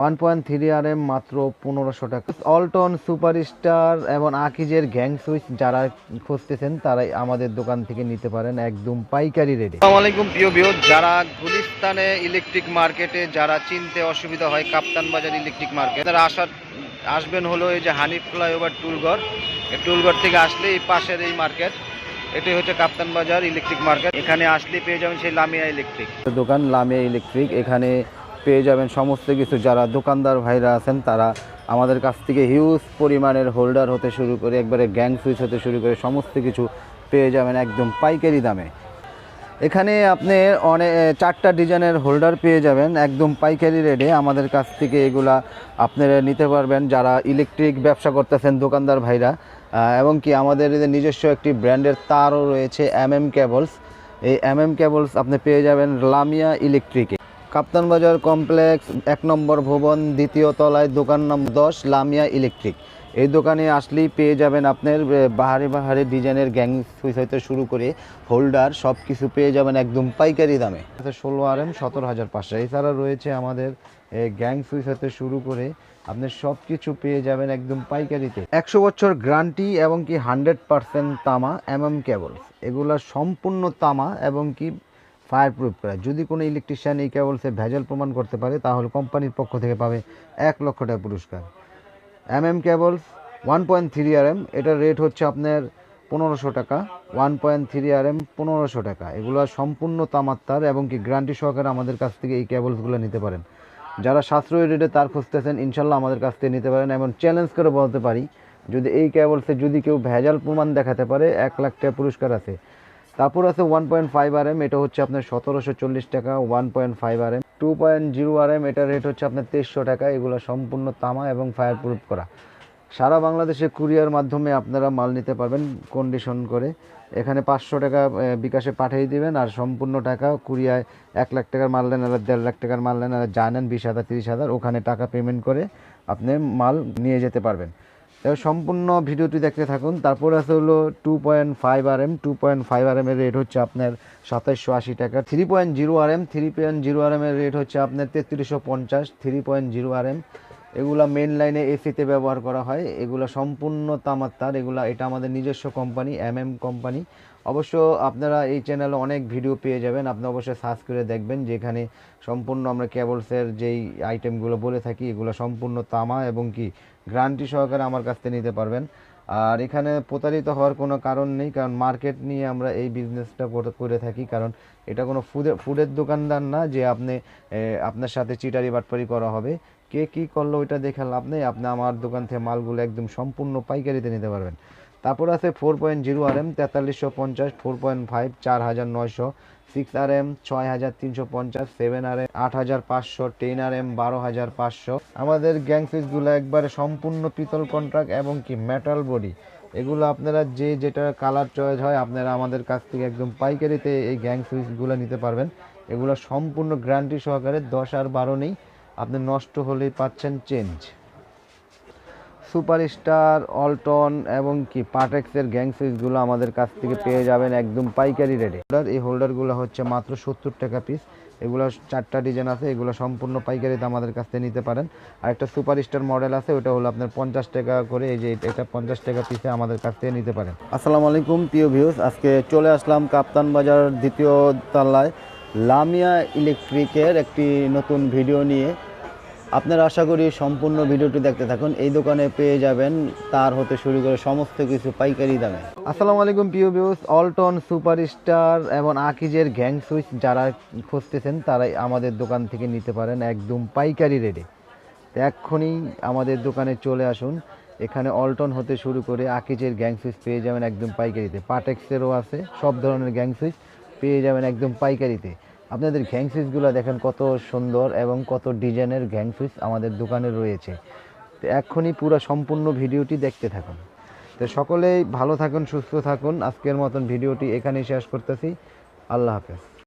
One point three R M মাত্র পনেরোশো টাকা। অল্টন সুপারস্টার এবং আকিজের গ্যাং সুইচ যারা খুঁজতেছেন তারাই আমাদের দোকান থেকে নিতে পারেন একদম পাইকারি রেটে আলাইকুম প্রিয় বিয়োগ যারা গুলিস্তানে ইলেকট্রিক মার্কেটে যারা চিনতে অসুবিধা হয় কাপ্তান বাজার ইলেকট্রিক মার্কেট তারা আসার আসবেন হলো এই যে হানিফ ফ্লাইওভার টুলগড় টুলগড় থেকে আসলে এই পাশের এই মার্কেট এটাই হচ্ছে কাপ্তান বাজার ইলেকট্রিক মার্কেট এখানে আসলে পেয়ে যাবেন সেই লামিয়া ইলেকট্রিক দোকান লামিয়া ইলেকট্রিক এখানে পেয়ে যাবেন সমস্ত কিছু। যারা দোকানদার ভাইরা আছেন, তারা আমাদের কাছ থেকে হিউজ পরিমাণের হোল্ডার হতে শুরু করে, একবারে গ্যাং সুইচ হতে শুরু করে, সমস্ত কিছু পেয়ে যাবেন একদম পাইকারি দামে। এখানে আপনি অনেক চারটা ডিজাইনের হোল্ডার পেয়ে যাবেন, একদম পাইকারি রেটে আমাদের কাছ থেকে এগুলা আপনারা নিতে পারবেন। যারা ইলেকট্রিক ব্যবসা করতেছেন, দোকানদার ভাইরা এবং কি আমাদের নিজস্ব একটি ব্র্যান্ডের তারও রয়েছে M M cables M M M কেবলস আপনি পেয়ে যাবেন লামিয়া ইলেকট্রিকে কাপ্তান বাজার কমপ্লেক্স এক নম্বর ভবন দ্বিতীয় তলায় দোকান নম্বর দশ লামিয়া ইলেকট্রিক। এই দোকানে আসলেই পেয়ে যাবেন আপনার বাহারে বাহারি ডিজাইনের গ্যাং সুইচ হইতে শুরু করে হোল্ডার সব কিছু পেয়ে যাবেন একদম পাইকারি দামে। ষোলো আর এম সতেরো হাজার পাঁচশো। এছাড়া রয়েছে আমাদের গ্যাং সুইচ হতে শুরু করে আপনি সব কিছু পেয়ে যাবেন একদম পাইকারিতে। একশো বছর গ্যারান্টি এবং কি হান্ড্রেড পার্সেন্ট তামা এম এম কেবল এগুলা সম্পূর্ণ তামা এবং কি ফায়ার প্রুফ করা। যদি কোনো ইলেকট্রিশিয়ান এই কেবলসে ভেজাল প্রমাণ করতে পারে, তাহলে কোম্পানির পক্ষ থেকে পাবে এক লক্ষ টাকা পুরস্কার। M M cables one point three R M এটার রেট হচ্ছে আপনার পনেরোশো টাকা। One point three R M পনেরোশো টাকা। এগুলো সম্পূর্ণ তামাত্তার এবং কি গ্যারান্টি সহকারে আমাদের কাছ থেকে এই কেবলসগুলো নিতে পারেন। যারা সাশ্রয়ী রেটে তার খুঁজতেছেন, ইনশাল্লাহ আমাদের কাছ থেকে নিতে পারেন। এবং চ্যালেঞ্জ করে বলতে পারি, যদি এই কেবলসে যদি কেউ ভেজাল প্রমাণ দেখাতে পারে, এক লাখ টাকা পুরস্কার আছে। তারপর আছে one point five R M এটা হচ্ছে আপনার সতেরোশো চল্লিশ টাকা one point five R M two point zero R M এটার রেট হচ্ছে আপনার তেইশশো টাকা, এগুলো সম্পূর্ণ তামা এবং ফায়ার প্রুফ করা। সারা বাংলাদেশে কুরিয়ার মাধ্যমে আপনারা মাল নিতে পারবেন কন্ডিশন করে। এখানে পাঁচশো টাকা বিকাশে পাঠিয়ে দিবেন আর সম্পূর্ণ টাকা কুরিয়ায় এক লাখ টাকার মাল নেন আর দেড় লাখ টাকার মাল নেন আর যা নেন, বিশ হাজার, তিরিশ হাজার, ওখানে টাকা পেমেন্ট করে আপনি মাল নিয়ে যেতে পারবেন। সম্পূর্ণ ভিডিওটি দেখতে থাকুন। তারপর আছে হলো two point five R M two point five R এমের rate হচ্ছে আপনার সাতাইশশো আশি টাকা। Three point zero R M three point zero R এমের rate হচ্ছে আপনার তেত্রিশশো পঞ্চাশ three point zero R M এগুলা মেন লাইনে এসিতে ব্যবহার করা হয়। এগুলা সম্পূর্ণ তামার তার এগুলা, এটা আমাদের নিজস্ব কোম্পানি এম এম কোম্পানি অবশ্য আপনারা এই চ্যানেলে অনেক ভিডিও পেয়ে যাবেন। আপনি অবশ্যই সার্চ করে দেখবেন যেখানে সম্পূর্ণ আমরা কেবলসের যেই আইটেমগুলো বলে থাকি, এগুলো সম্পূর্ণ তামা এবং কি গ্যারান্টি সহকারে আমার কাছ থেকে নিতে পারবেন। আর এখানে প্রতারিত হওয়ার কোনো কারণ নেই, কারণ মার্কেট নিয়ে আমরা এই বিজনেসটা করে থাকি। কারণ এটা কোনো ফুডের ফুডের দোকানদার না যে আপনি আপনার সাথে চিটারি বাটপারি করা হবে। কে কী করল ওইটা দেখে লাভ নেই। আপনি আমার দোকান থেকে মালগুলো একদম সম্পূর্ণ পাইকারিতে নিতে পারবেন। তারপর আছে four point zero R M তেতাল্লিশশো পঞ্চাশ ফোর পয়েন্ট ফাইভ চার হাজার নয়শো সিক্স আর এম ছয় হাজার তিনশো পঞ্চাশ সেভেন আর এম আট হাজার পাঁচশো টেন আর এম বারো হাজার পাঁচশো। আমাদের গ্যাং সুইচগুলো একবারে সম্পূর্ণ পিতল কন্ট্রাক্ট এবং কি মেটাল বডি এগুলো আপনারা যে যেটা কালার চয়েস হয়, আপনারা আমাদের কাছ থেকে একদম পাইকারিতে এই গ্যাং সুইচগুলো নিতে পারবেন। এগুলো সম্পূর্ণ গ্যারান্টি সহকারে দশ আর বারো নেই। আপনি নষ্ট হলেই পাচ্ছেন চেঞ্জ সুপারস্টার অল্টন এবং কি পাটেক্সের গ্যাং সুইচগুলো আমাদের কাছ থেকে পেয়ে যাবেন একদম পাইকারি রেটে এই হোল্ডারগুলো হচ্ছে মাত্র সত্তর টাকা পিস এগুলো চারটা ডিজাইন আছে, এগুলো সম্পূর্ণ পাইকারিতে আমাদের কাছ থেকে নিতে পারেন। আর একটা সুপারস্টার মডেল আছে, ওটা হলো আপনার পঞ্চাশ টাকা করে, এই যে এটা পঞ্চাশ টাকা পিসে আমাদের কাছ থেকে নিতে পারেন। আসসালামু আলাইকুম, প্রিয় ভিউস আজকে চলে আসলাম কাপ্তান বাজার দ্বিতীয় তলায়। লামিয়া ইলেকট্রিকের একটি নতুন ভিডিও নিয়ে। আপনারা আশা করি সম্পূর্ণ ভিডিওটি দেখতে থাকুন। এই দোকানে পেয়ে যাবেন তার হতে শুরু করে সমস্ত কিছু পাইকারি দামে। আসসালামু আলাইকুম পিও ভিউস অল্টন সুপারস্টার এবং আকিজের গ্যাং সুইচ যারা খুঁজতেছেন, তারাই আমাদের দোকান থেকে নিতে পারেন একদম পাইকারি রেটে এক্ষুনি আমাদের দোকানে চলে আসুন। এখানে অল্টন হতে শুরু করে আকিজের গ্যাং সুইচ পেয়ে যাবেন একদম পাইকারিতে। পাটেক্সেরও আছে, সব ধরনের গ্যাং সুইচ পেয়ে যাবেন একদম পাইকারিতে। আপনাদের ঘ্যাং সুইচগুলো দেখেন কত সুন্দর এবং কত ডিজাইনের ঘ্যাং সুইচ আমাদের দোকানে রয়েছে। তো এক্ষুনি পুরো সম্পূর্ণ ভিডিওটি দেখতে থাকুন। তো সকলেই ভালো থাকুন, সুস্থ থাকুন। আজকের মতন ভিডিওটি এখানেই শেষ করতেছি। আল্লাহ হাফেজ।